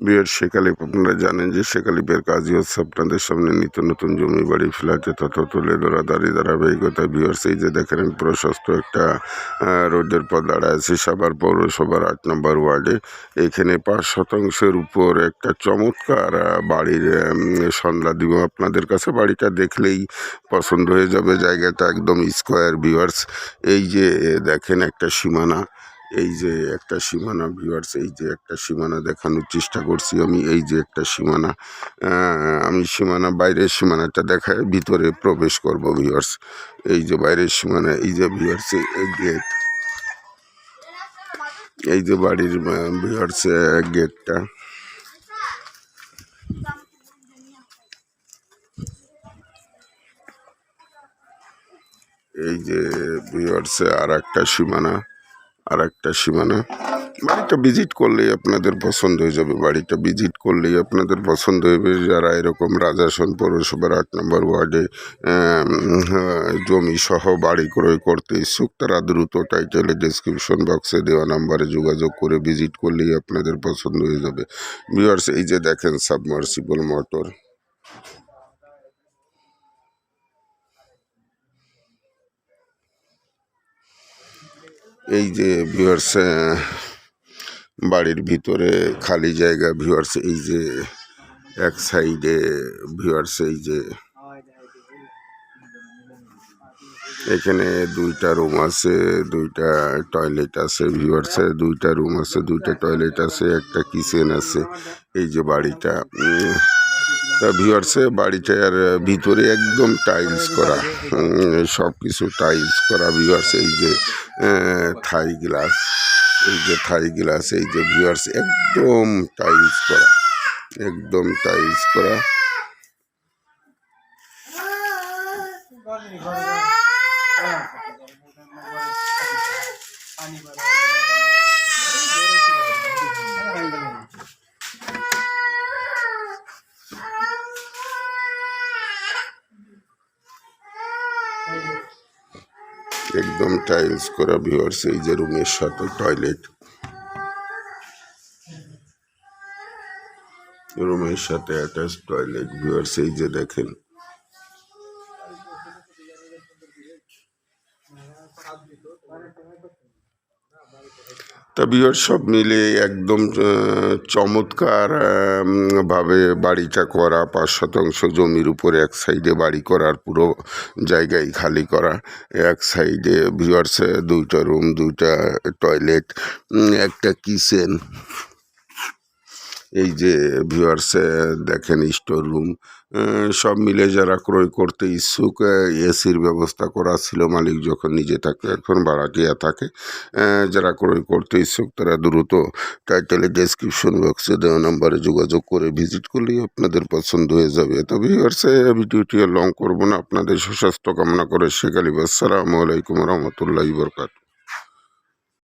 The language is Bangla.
বিয়ের সেকালে আপনারা জানেন যে সেকালিপের কাজই হচ্ছে আপনাদের সামনে নিত্য নতুন জমি বাড়ি ফ্ল্যাটে তত তুলে ধরা দাঁড়িয়ে ধারাবাহিকতা, বিয়ের সেই যে দেখেন প্রশস্ত একটা রোডের পর দাঁড়ায় আছে, সাবার পৌরসভার আট নম্বর ওয়ার্ডে। এখানে পাঁচ শতাংশের উপর একটা চমৎকার বাড়ির সন্ধ্যা দিব আপনাদের কাছে। বাড়িটা দেখলেই পছন্দ হয়ে যাবে। জায়গাটা একদম স্কোয়ার ভিউয়ার্স এই যে দেখেন একটা সীমানা। এই যে একটা সীমানা ভিউয়ার্স এই যে একটা সীমানা দেখানোর চেষ্টা করছি আমি, এই যে একটা সীমানা আমি সীমানা বাইরের সীমানাটা দেখায়, ভিতরে প্রবেশ করব ভিউয়ার্স এই যে বাইরের সীমানা, এই যে ভিউয়ার্স এই গেট এই যে বাড়ির ভিউয়ার্স গেটটা এই যে ভিউয়ার্স আর একটা সীমানা। আর একটা সীমানা। বাড়িটা ভিজিট করলেই আপনাদের পছন্দ হয়ে যাবে। বাড়িটা ভিজিট করলেই আপনাদের পছন্দ হবে যারা এরকম রাজাসন পৌরসভার আট নম্বর ওয়ার্ডে জমি সহ বাড়ি ক্রয় করতে ইচ্ছুক, তারা দ্রুত টাইটেলে ডিসক্রিপশন বক্সে দেওয়া নাম্বারে যোগাযোগ করে ভিজিট করলেই আপনাদের পছন্দ হয়ে যাবে। ভিউয়ার্স এই যে দেখেন সাবমার্সিবল মোটর এই যে ভিউয়ার্স বাড়ির ভিতরে খালি জায়গা ভিউয়ার্স এই যে এক সাইডে ভিউয়ার্স এই যে এখানে দুইটা রুম আছে, দুইটা টয়লেট আছে ভিউয়ার্সে দুইটা রুম আছে, দুইটা টয়লেট আছে, একটা কিচেন আছে, এই যে বাড়িটা। তা ভিউয়ার্সে বাড়িটার ভিতরে একদম টাইলস করা সব কিছু টাইলস করা ভিউয়ার্স এই যে থাই গ্লাস এই যে থাই গ্লাস এই যে ভিউয়ার্স একদম টাইলস করা, একদম টাইলস করা। একদম টাইলস করা ভিউয়ার্স এই যে রুমের সাথে টয়লেট রুমের সাথে অ্যাটাচ টয়লেট ভিউয়ার্স এই যে দেখেন। তা বিহার সব মিলে একদম চমৎকার ভাবে বাড়িটা করা, পাঁচ শতাংশ জমির উপরে এক সাইডে বাড়ি করার পুরো জায়গায় খালি করা। এক সাইডে ভিউয়ার্সে দুইটা রুম, দুইটা টয়লেট একটা কিচেন। এই যে ভিউয়ার্সে দেখেন স্টোর রুম সব মিলে যারা ক্রয় করতে ইচ্ছুক এসির ব্যবস্থা করা ছিল মালিক যখন নিজে থাকে, এখন ভাড়াটিয়া থাকে যারা ক্রয় করতে ইচ্ছুক তারা দ্রুত টাইটেলে ডেসক্রিপশন বক্সে দেওয়া নাম্বারে যোগাযোগ করে ভিজিট করলেই আপনাদের পছন্দ হয়ে যাবে। তো ভিউয়ার্সে ভিডিওটি লং করব না, আপনাদের সুস্বাস্থ্য কামনা করে শেখ আলী আসসালামু আলাইকুম রহমতুল্লাহ বরকাত।